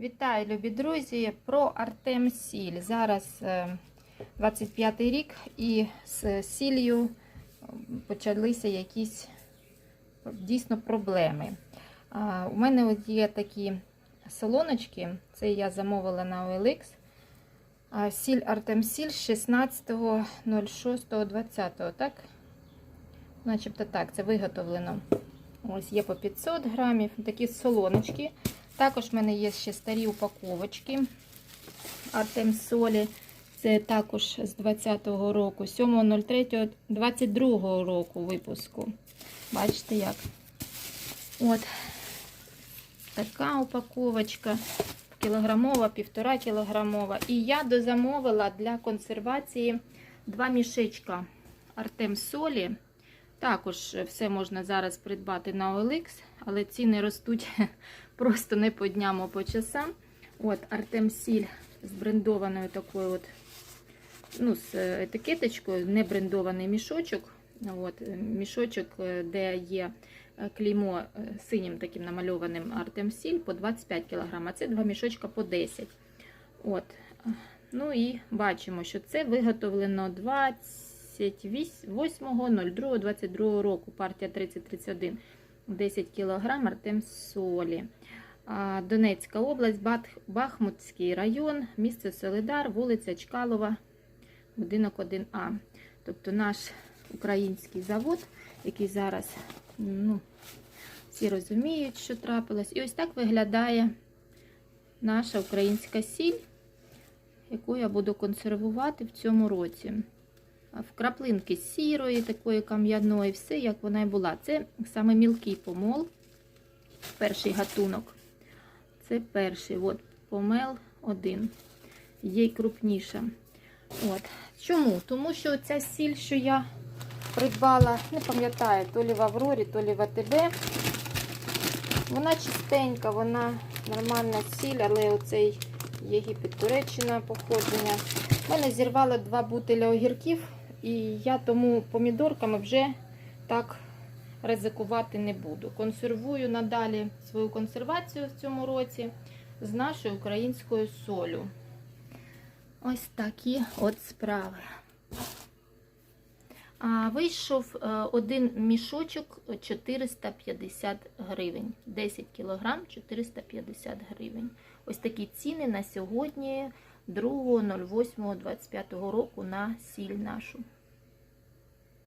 Вітаю, любі друзі! Про Артем Сіль. Зараз 25 й рік і з сіллю е, почалися якісь дійсно проблеми. У мене є такі солоночки, це я замовила на OLX. Сіль Артем Сіль 16.06.20, так? Начебто так, це виготовлено. Ось є по 500 грамів, такі солоночки. Також в мене є ще старі упаковочки Артем Солі. Це також з 20-го року, 7.03.22 року випуску. Бачите як? От така упаковочка. Кілограмова, півтора кілограмова. І я дозамовила для консервації два мішечка Артем Солі. Також все можна зараз придбати на OLX, але ціни ростуть просто не по дням, а по часам. От Артем Сіль з брендованою такою от, ну, з етикеточкою, не брендований мішочок. От, Мішочок, де є клеймо синім таким намальованим Артем Сіль по 25 кг, а це два мішочка по 10 От. Ну і бачимо, що це виготовлено 28.02.22 року, партія 3031, 10 кг Артем Солі. Донецька область, Бахмутський район, місце Солидар, вулиця Чкалова, будинок 1А. Тобто наш український завод, який зараз ну, всі розуміють, що трапилось. І ось так виглядає наша українська сіль, яку я буду консервувати в цьому році. В краплинки сірої, такої кам'яної, все, як вона і була. Це саме мілкий помол, перший гатунок. Це перший от, помел один. Є й крупніша. От. Чому? Тому що ця сіль, що я придбала, не пам'ятаю, то лі в Аврорі, то лі в АТБ. Вона чистенька, вона нормальна сіль, але оцей Єгипет Туреччина походження. У мене зірвало два бутиля огірків, і я тому помідорками вже так ризикувати не буду. Консервую надалі свою консервацію в цьому році з нашою українською солю. Ось такі от справи. А Вийшов е, один мішочок 450 гривень. 10 кг 450 гривень. Ось такі ціни на сьогодні 2.08.25 року на сіль нашу.